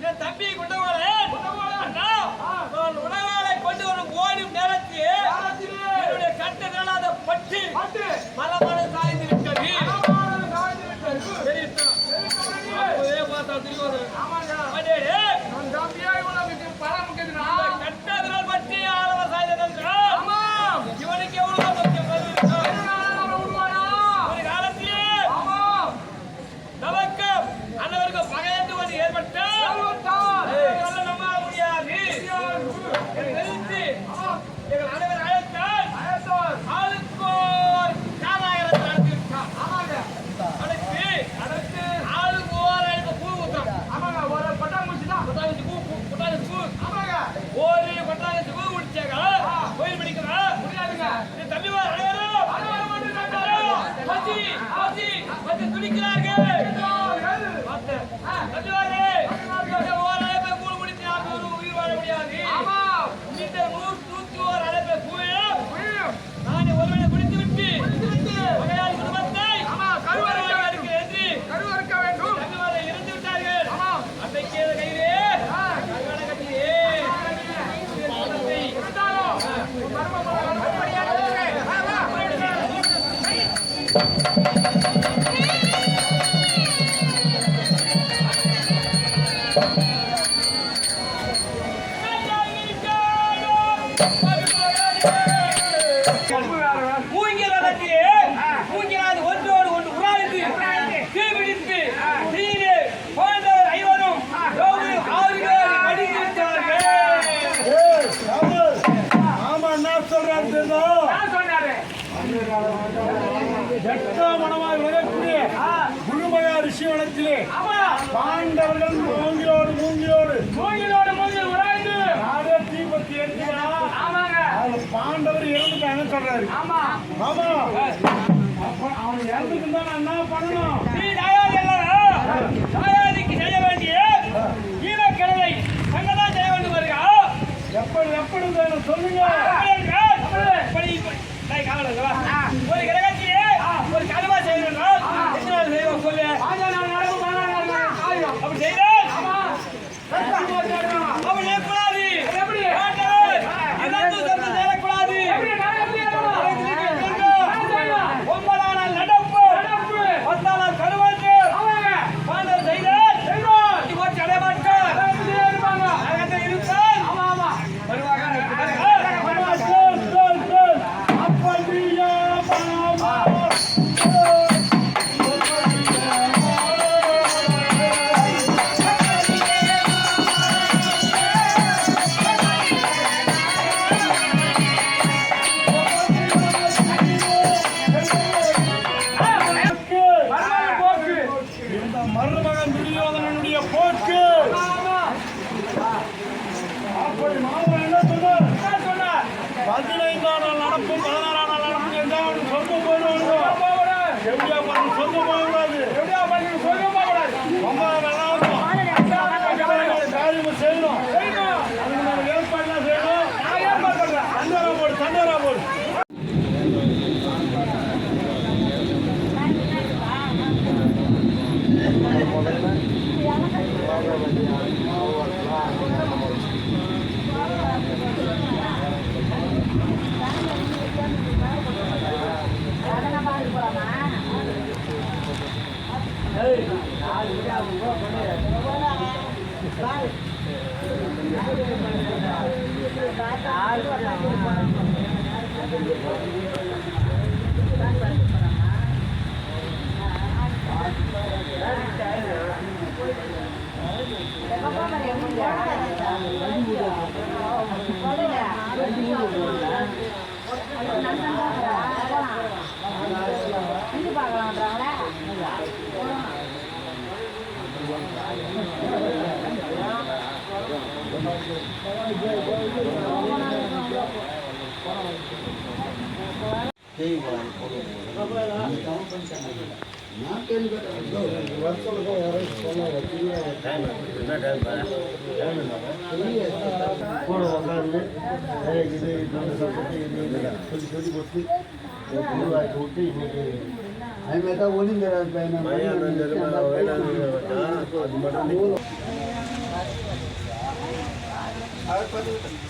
என் தம்பி குண்டவாளே உணவாலை கொண்டு வரும் ஓடும் நேரத்தில் என்னுடைய கட்டு காணாத பட்டு. மலமலை Fire! பாண்டவர்கள் மூங்கிலோடு மூங்கிலோடு மூங்கிலோடு மூங்கில் உராய்ந்து நாடே தீபத்தி ஏற்றினா ஆமாங்க பாண்டவர் இறந்துட்டாங்க சொல்றாரு ஆமா ஆமா அவன் இறந்துட்டு தான் என்ன பண்ணணும் நீ தாயாதி எல்லாரும் தாயாதிக்கு செய்ய வேண்டிய ஈரக்கிழமை சங்கதான் செய்ய எப்படி எப்படி வேணும் சொல்லுங்க இப்படி இப்படி காவலுங்களா ஒரு செய்யணும். இது பார்க்கலாம் கூட உட்காந்து இது சொல்லி Aí eu